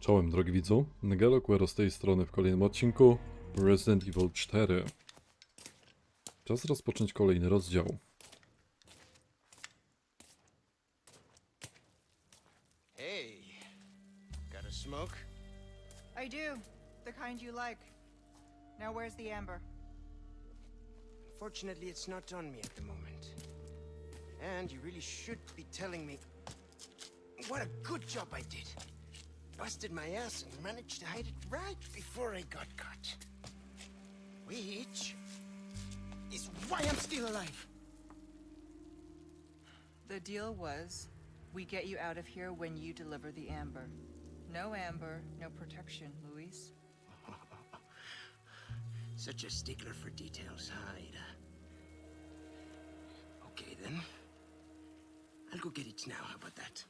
Czołem drogi widzu, Negelo Quero z tej strony w kolejnym odcinku Resident Evil 4. Czas rozpocząć kolejny rozdział. Hey, got a smoke? I do. The kind you like. Now where's the amber? Fortunately, it's not on me at the moment. And you really should be telling me what a good job I did. Busted my ass and managed to hide it right before I got caught. Which is why I'm still alive. The deal was we get you out of here when you deliver the amber. No amber, no protection, Luis. Such a stickler for details, huh, Ada? Okay, then. I'll go get it now. How about that?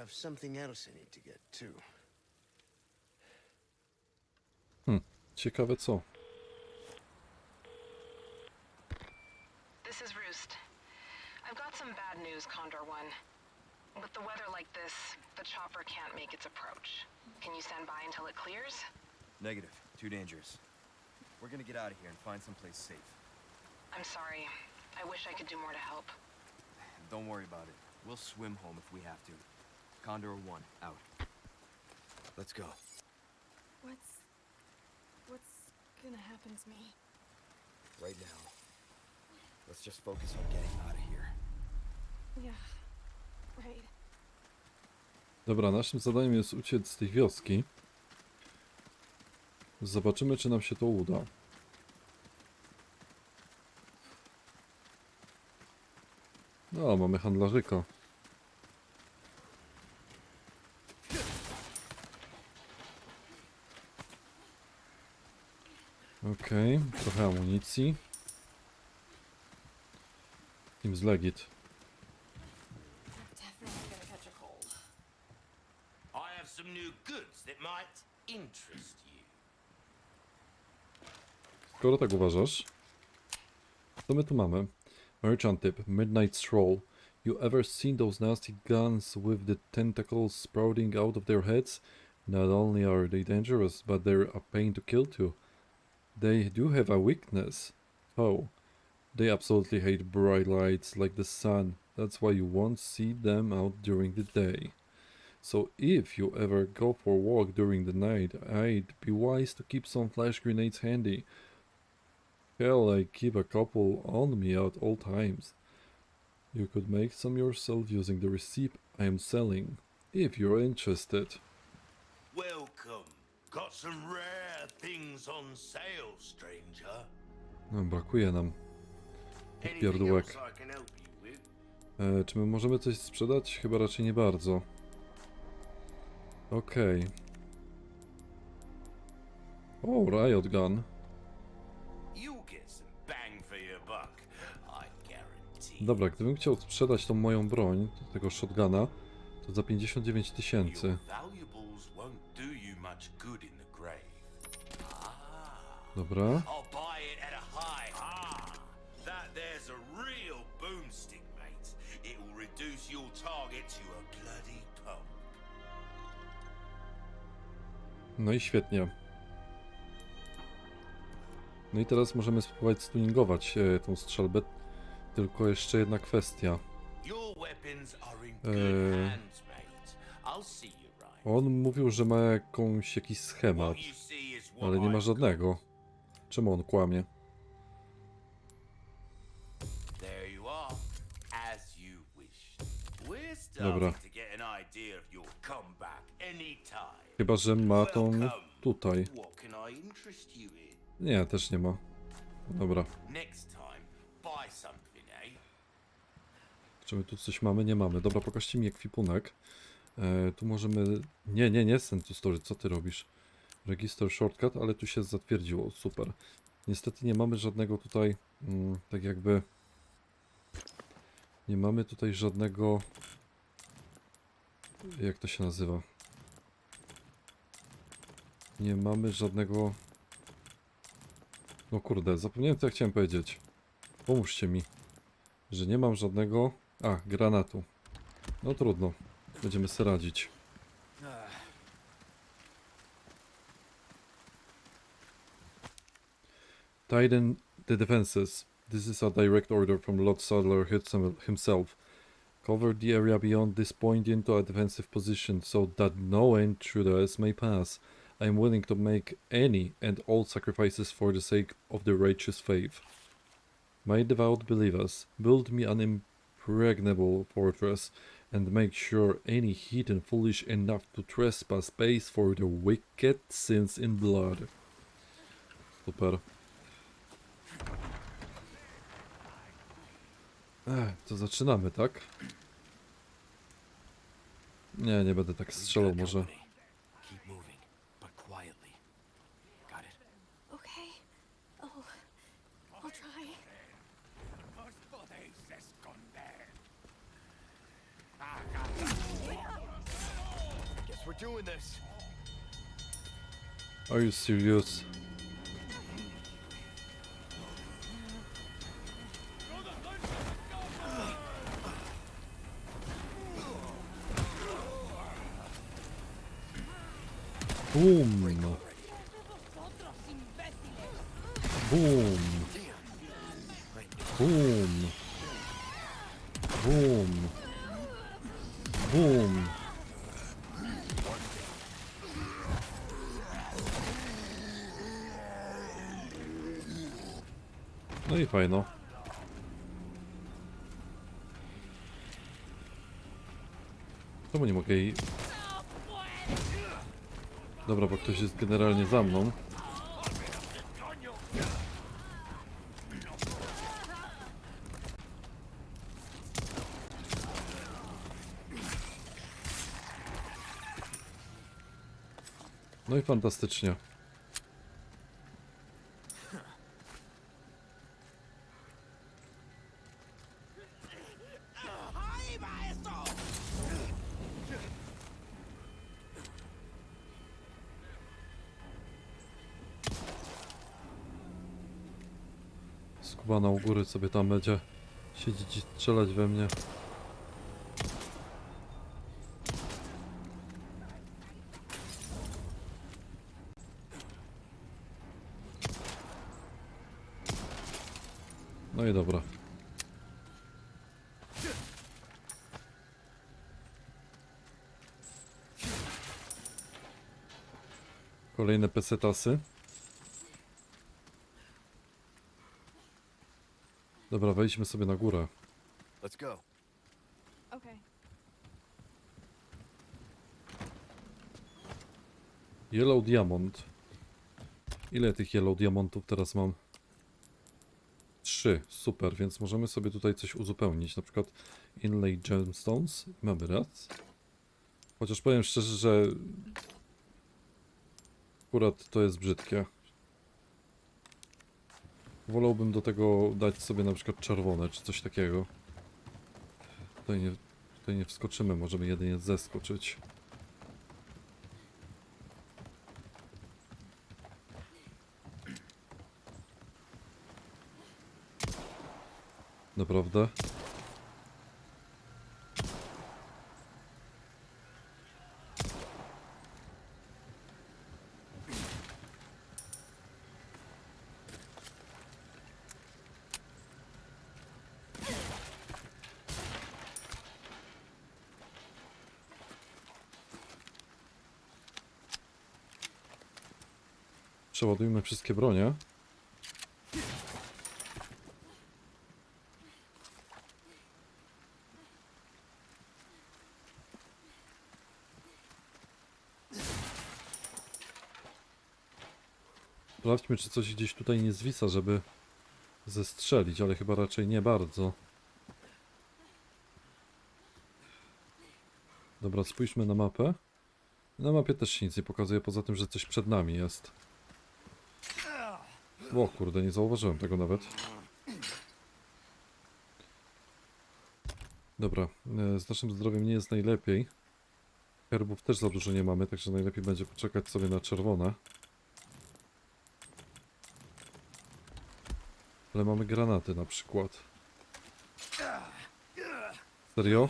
Have something else I need to get, too. Hmm. Ciekawe co. This is Roost. I've got some bad news, Condor One. With the weather like this, the chopper can't make its approach. Can you stand by until it clears? Negative. Too dangerous. We're gonna get out of here and find someplace safe. I'm sorry. I wish I could do more to help. Don't worry about it. We'll swim home if we have to. Condor 1, out. Let's go. What's. What's gonna happen to me? Right now. Let's just focus on getting out of here. Yeah. Right. Dobra, naszym zadaniem jest uciec z tej wioski. Zobaczymy, czy nam się to uda. No, mamy handlarzyka. Okej, trochę amunicji. Definitely gonna catch. I have some new goods that might interest you. Skoro tak uważasz, co my tu mamy? Merchant tip, Midnight Stroll. You ever seen those nasty guns with the tentacles sprouting out of their heads? Not only are they dangerous, but they're a pain to kill too. They do have a weakness. Oh, they absolutely hate bright lights like the sun. That's why you won't see them out during the day. So if you ever go for a walk during the night, I'd be wise to keep some flash grenades handy. Hell, I keep a couple on me at all times. You could make some yourself using the receipt I am selling, if you're interested. Welcome. Got some rare things on sale, stranger. No, brakuje nam pierdółek. E, czy my możemy coś sprzedać? Chyba raczej nie bardzo. Okej. O, Riot Gun. Dobra, gdybym chciał sprzedać tą moją broń, tego shotguna, to za 59 tysięcy. Much good in the grave. Dobra. I'll buy it at a high. Ah, that there's a real boomstick, mate. It will reduce your target to a bloody pulp. No i świetnie. No i teraz możemy spróbować stuningować e, tą strzelbę. Tylko jeszcze jedna kwestia. Your weapons are in good Eee. hands, mate. I'll see you. On mówił, że ma jakąś, jakiś schemat, ale nie ma żadnego. Czemu on kłamie? Dobra. Chyba, że ma tą tutaj. Nie, też nie ma. Dobra. Eh? Czy my tu coś mamy? Nie mamy. Dobra, pokażcie mi ekwipunek. E, tu możemy... Nie, nie, nie, send to. Co ty robisz? Register shortcut, ale tu się zatwierdziło. Super. Niestety nie mamy żadnego tutaj... Mm, tak jakby... Nie mamy tutaj żadnego... Jak to się nazywa? Nie mamy żadnego No kurde, zapomniałem co ja chciałem powiedzieć. Pomóżcie mi. Że nie mam żadnego... A, granatu. No trudno. Będziemy sobie radzić. Tighten the defenses. This is a direct order from Lord Sadler himself. Cover the area beyond this point into a defensive position so that no intruders may pass. I am willing to make any and all sacrifices for the sake of the righteous faith. My devout believers, build me an impregnable fortress and make sure any heathen foolish enough to trespass pays for the wicked sins in blood. Super. Ech, to zaczynamy, tak? Nie, nie będę tak strzelał może. Keep moving, but quietly. Got it? Okay. Oh, I'll try. Guess we're doing this. Are you serious? Boom! Boom! No i fajno. Czemu nie mogę jej... Dobra, bo ktoś jest generalnie za mną. No i fantastycznie. Skubana u góry sobie tam będzie siedzieć i strzelać we mnie. No i dobra. Kolejne pesetasy. Dobra, wejdźmy sobie na górę. Let's go. Okay. Yellow Diamond. Ile tych Yellow Diamantów teraz mam? Trzy, super, więc możemy sobie tutaj coś uzupełnić, na przykład Inlay Gemstones, mamy raz. Chociaż powiem szczerze, że akurat to jest brzydkie. Wolałbym do tego dać sobie na przykład czerwone, czy coś takiego. Tutaj nie, tutaj nie wskoczymy, możemy jedynie zeskoczyć. Naprawdę? Przeładujmy wszystkie bronie. Sprawdźmy, czy coś gdzieś tutaj nie zwisa, żeby zestrzelić, ale chyba raczej nie bardzo. Dobra, spójrzmy na mapę. Na mapie też się nic nie pokazuje, poza tym, że coś przed nami jest. O kurde, nie zauważyłem tego nawet. Dobra, e, z naszym zdrowiem nie jest najlepiej. Herbów też za dużo nie mamy, także najlepiej będzie poczekać sobie na czerwone. Ale mamy granaty na przykład. Serio?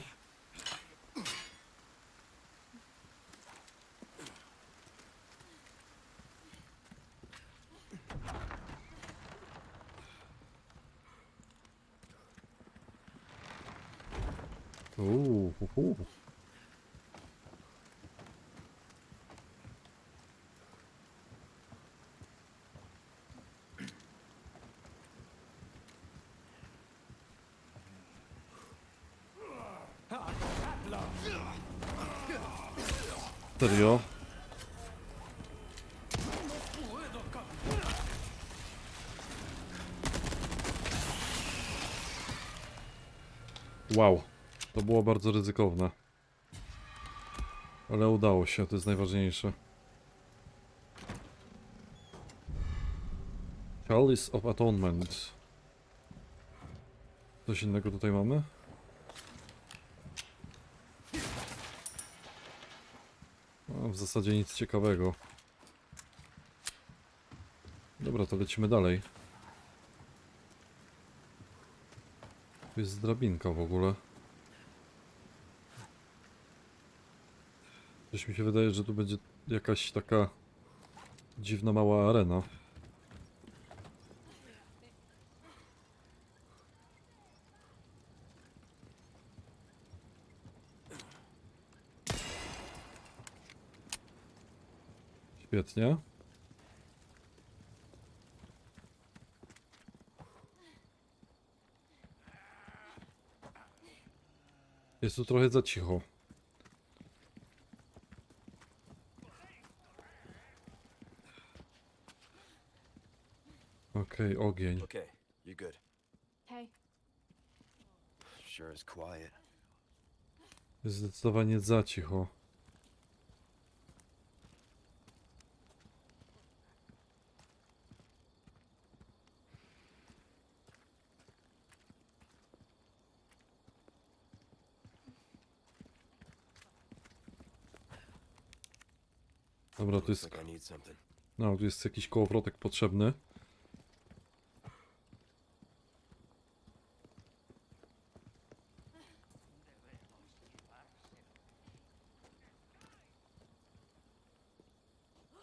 Serio? Wow, to było bardzo ryzykowne. Ale udało się, to jest najważniejsze. Chalice of Atonement. Coś innego tutaj mamy? W zasadzie nic ciekawego. Dobra, to lecimy dalej. Tu jest drabinka w ogóle. Coś mi się wydaje, że tu będzie jakaś taka dziwna mała arena. Świetnie. Jest tu trochę za cicho. Okej, ogień. Okay, you're good. Hey. Sure is quiet. Jest zdecydowanie za cicho. Dobra, tu jest, no, tu jest jakiś kołowrotek potrzebny.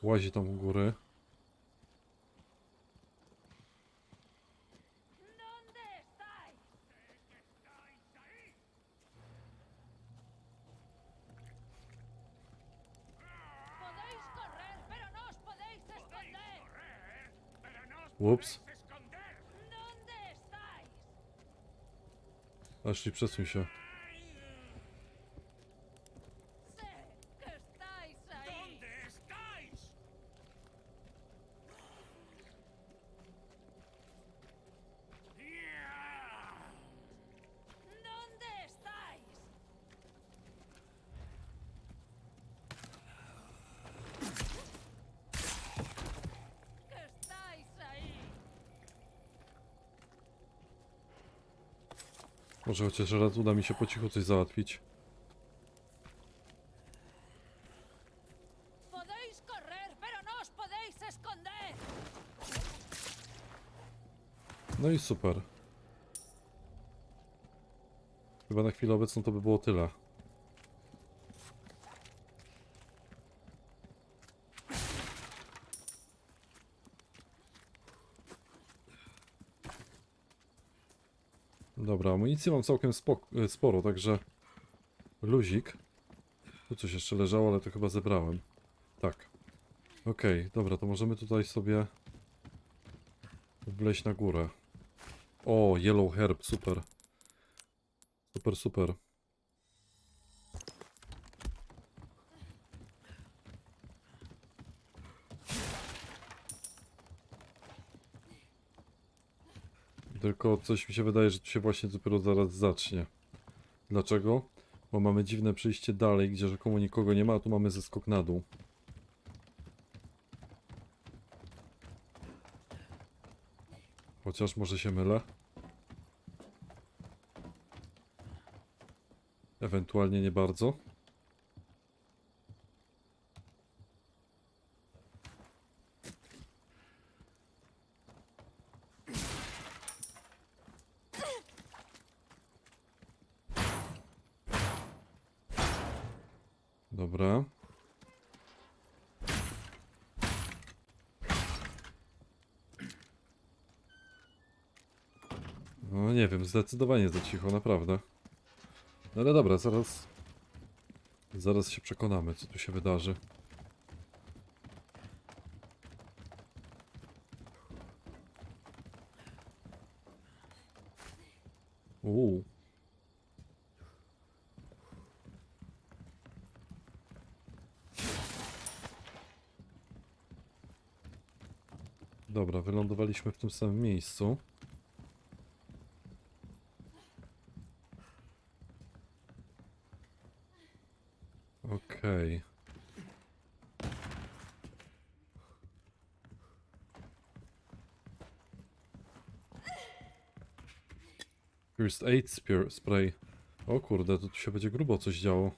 Łazi tam u góry. Ups. Ashley, przesuń się. Może chociaż raz uda mi się po cichu coś załatwić. No. No i super. Chyba na chwilę obecną to by było tyle. Dobra, amunicji mam całkiem e, sporo, także luzik. Tu coś jeszcze leżało, ale to chyba zebrałem. Tak. Okej, dobra, to możemy tutaj sobie wleźć na górę. O, yellow herb, super. Super, super. Tylko coś mi się wydaje, że tu się właśnie dopiero zaraz zacznie. Dlaczego? Bo mamy dziwne przyjście dalej, gdzie rzekomo nikogo nie ma, a tu mamy zeskok na dół. Chociaż może się mylę. Ewentualnie nie bardzo. Dobra. No nie wiem, zdecydowanie za cicho, naprawdę. No ale dobra, zaraz... Zaraz się przekonamy, co tu się wydarzy. Uuu. Dobra, wylądowaliśmy w tym samym miejscu. Okej. First aid spear, spray. O kurde, to tu się będzie grubo coś działo.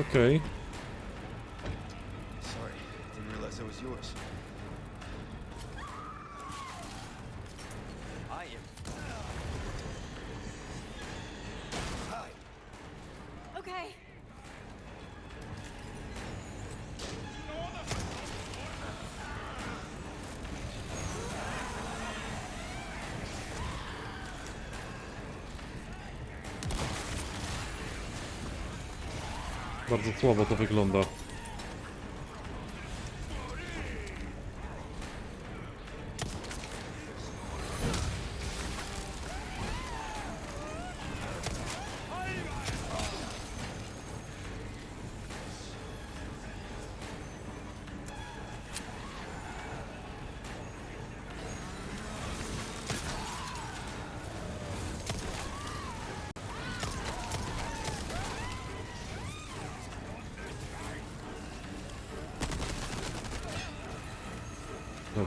Okej. Sorry, didn't realize that was yours. Bardzo słabo to wygląda.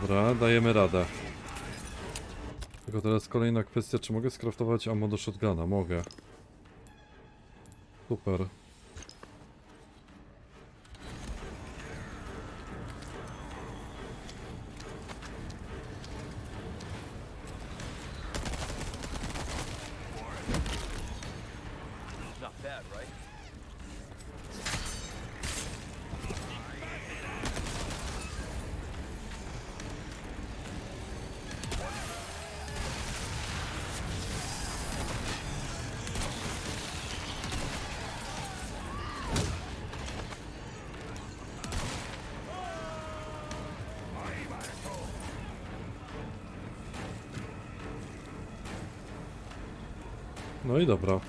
Dobra, dajemy radę. Tylko teraz kolejna kwestia, czy mogę skraftować ammo do shotguna? Mogę. Super. No i dobra.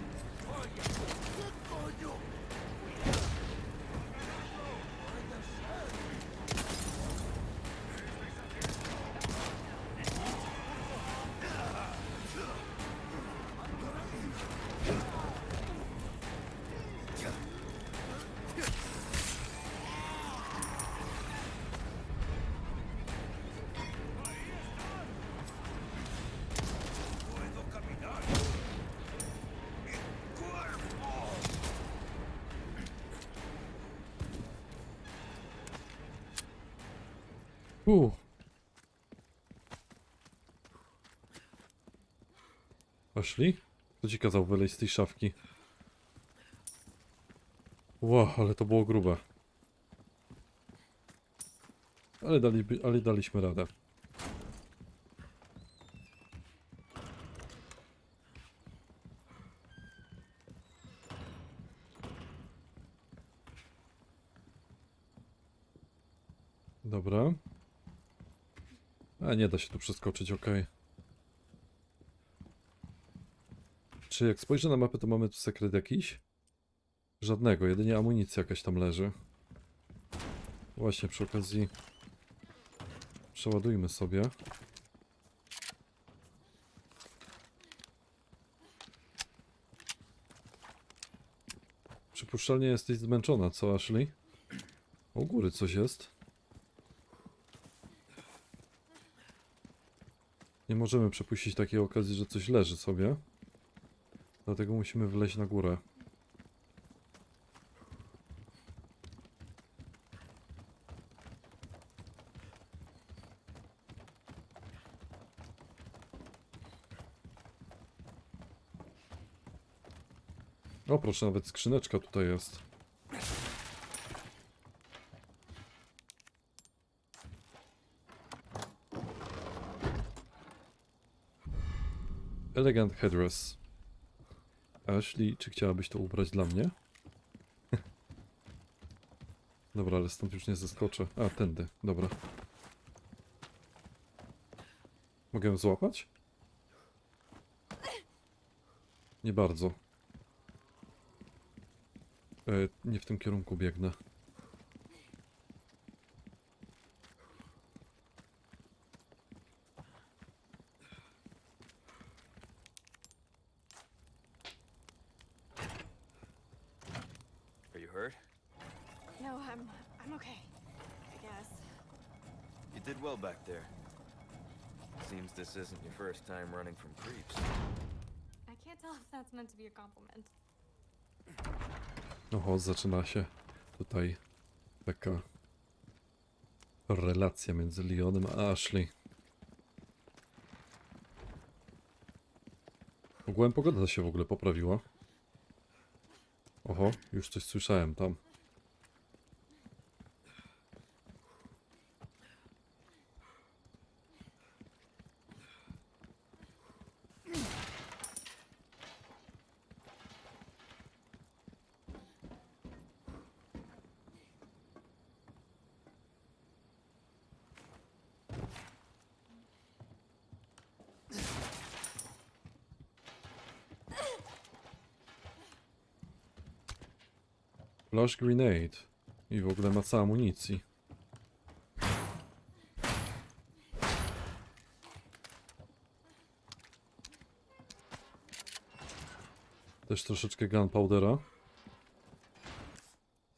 Poszli? Kto ci kazał wyleźć z tej szafki? Ło, ale to było grube. Ale, dali, ale daliśmy radę. Dobra. A nie da się tu przeskoczyć, ok. Czy jak spojrzę na mapę, to mamy tu sekret jakiś? Żadnego, jedynie amunicja jakaś tam leży. Właśnie przy okazji przeładujmy sobie. Przypuszczalnie jesteś zmęczona, co Ashley? U góry coś jest. Nie możemy przepuścić takiej okazji, że coś leży sobie. Dlatego musimy wleźć na górę. O, proszę, nawet skrzyneczka tutaj jest. Elegant headdress. Ashley, czy chciałabyś to ubrać dla mnie? Dobra, ale stąd już nie zeskoczę. A, tędy, dobra. Mogę ją złapać? Nie bardzo. E, nie w tym kierunku biegnę. Are you hurt? No, I'm I'm okay. I guess. You did well back there. Seems this isn't your first time running from creeps. I can't tell if that's meant to be a compliment. Oho, zaczyna się tutaj taka relacja między Leonem a Ashley. Ogółem pogoda się w ogóle poprawiła. Oho, już coś słyszałem tam. Flash grenade. I w ogóle maca amunicji. Też troszeczkę gunpowdera.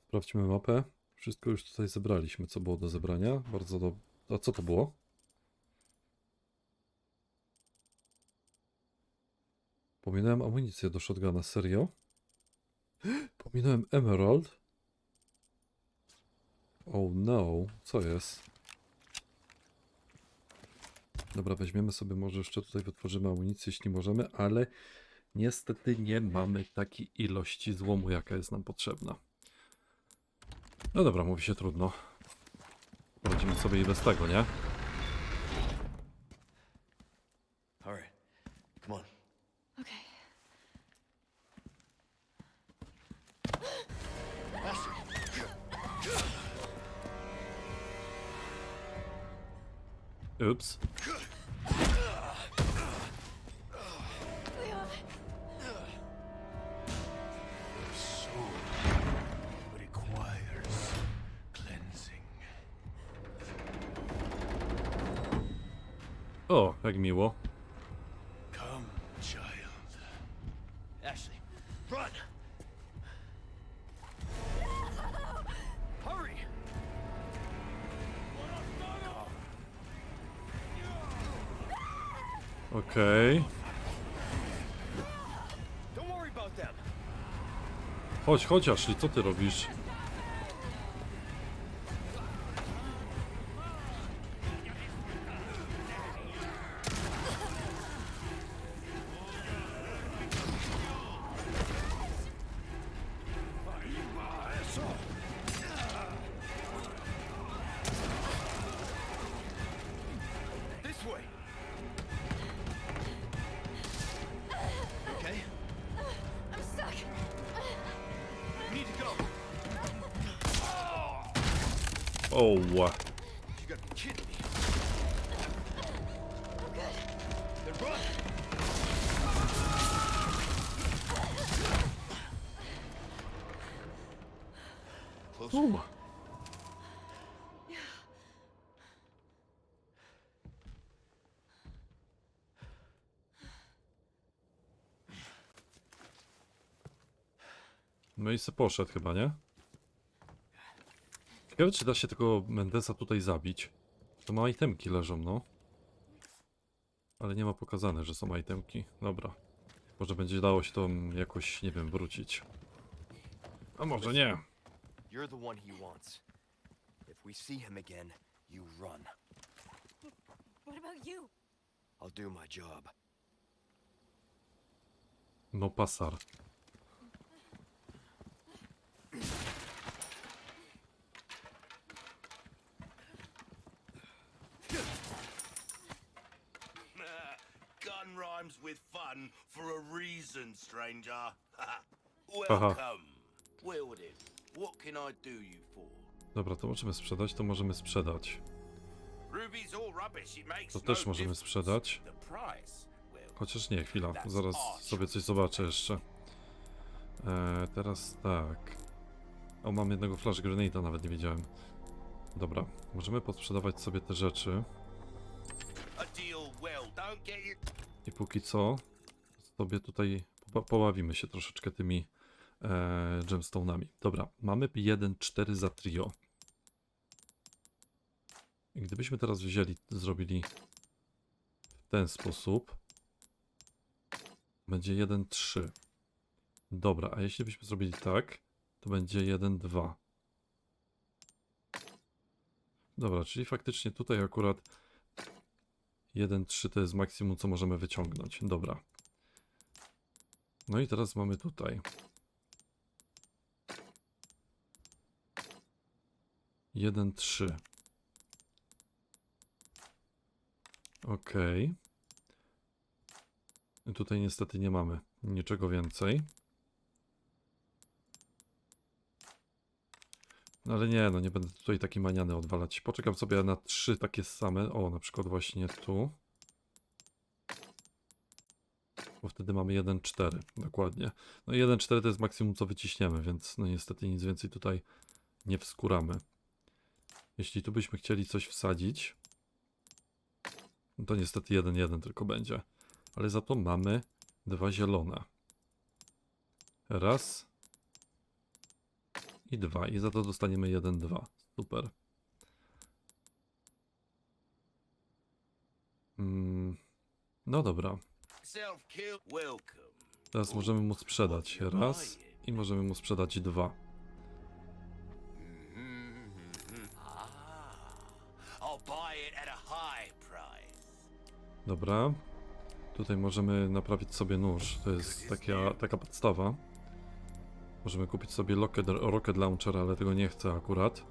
Sprawdźmy mapę. Wszystko już tutaj zebraliśmy, co było do zebrania. Bardzo do... A co to było? Pominąłem amunicję do shotguna, serio? Pominąłem Emerald? Oh no, co jest? Dobra, weźmiemy sobie może jeszcze tutaj wytworzymy amunicję, jeśli możemy, ale niestety nie mamy takiej ilości złomu, jaka jest nam potrzebna. No dobra, mówi się trudno. Poradzimy sobie i bez tego, nie? Ups. Leon, Soul requires cleansing. O, jak miło. Come, child. Ashley, run! Okej. Them. Chodź, chodź Ashley, co ty robisz? U. No i se poszedł chyba, nie? Ciekawe, czy da się tego Mendesa tutaj zabić. To ma itemki leżą, no. Ale nie ma pokazane, że są itemki. Dobra. Może będzie dało się to jakoś, nie wiem, wrócić. A może nie. You're the one he wants. If we see him again, you run. What about you? I'll do my job. No pasar. Gun rhymes with fun for a reason, stranger. Welcome. What can I do you for? Dobra, to możemy sprzedać, to możemy sprzedać. To no też możemy sprzedać. Chociaż nie, chwila. Zaraz sobie coś zobaczę jeszcze. E, teraz tak. O, mam jednego flash grenade'a, nawet nie wiedziałem. Dobra, możemy posprzedawać sobie te rzeczy. I póki co sobie tutaj po poławimy się troszeczkę tymi e, gemstone'ami. Dobra, mamy 1-4 za trio. I gdybyśmy teraz wzięli, zrobili w ten sposób, będzie 1-3. Dobra, a jeśli byśmy zrobili tak, to będzie 1-2. Dobra, czyli faktycznie tutaj akurat 1-3 to jest maksimum, co możemy wyciągnąć. Dobra. No i teraz mamy tutaj. 1-3. Ok. I Tutaj niestety nie mamy niczego więcej. No ale nie, no nie będę tutaj taki maniany odwalać. Poczekam sobie na trzy takie same. O, na przykład właśnie tu. Bo wtedy mamy 1,4. Dokładnie. No i 1,4 to jest maksimum co wyciśniemy, więc no niestety nic więcej tutaj nie wskuramy. Jeśli tu byśmy chcieli coś wsadzić, no to niestety 1,1 tylko będzie. Ale za to mamy dwa zielone. Raz i dwa. I za to dostaniemy 1,2. Super. Mm, no dobra. Teraz możemy mu sprzedać raz i możemy mu sprzedać dwa. Dobra. Tutaj możemy naprawić sobie nóż. To jest taka, taka podstawa. Możemy kupić sobie rocket, rocket launcher, ale tego nie chcę akurat.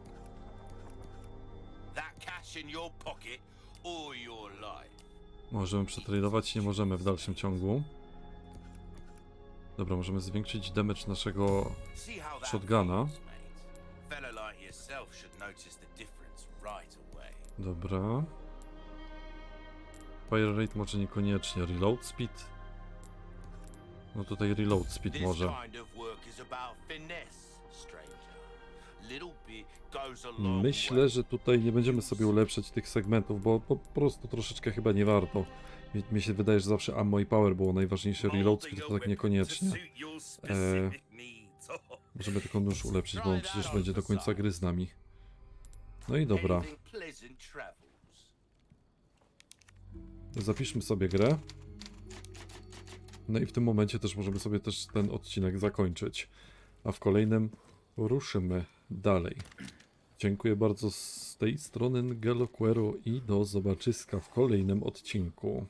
Możemy przetradować, nie możemy w dalszym ciągu. Dobra, możemy zwiększyć damage naszego Shotguna. Dobra. Fire rate może niekoniecznie. Reload speed. No tutaj reload speed może. Myślę, że tutaj nie będziemy sobie ulepszać tych segmentów, bo po prostu troszeczkę chyba nie warto. Mi, mi się wydaje, że zawsze ammo i power było najważniejsze, reload to tak niekoniecznie. needs. Możemy tylko nóż ulepszyć, bo on przecież będzie do końca gry z nami. No i dobra, zapiszmy sobie grę. No i w tym momencie też możemy sobie też ten odcinek zakończyć. A w kolejnym ruszymy dalej. Dziękuję bardzo z tej strony Ngeloquero i do zobaczyska w kolejnym odcinku.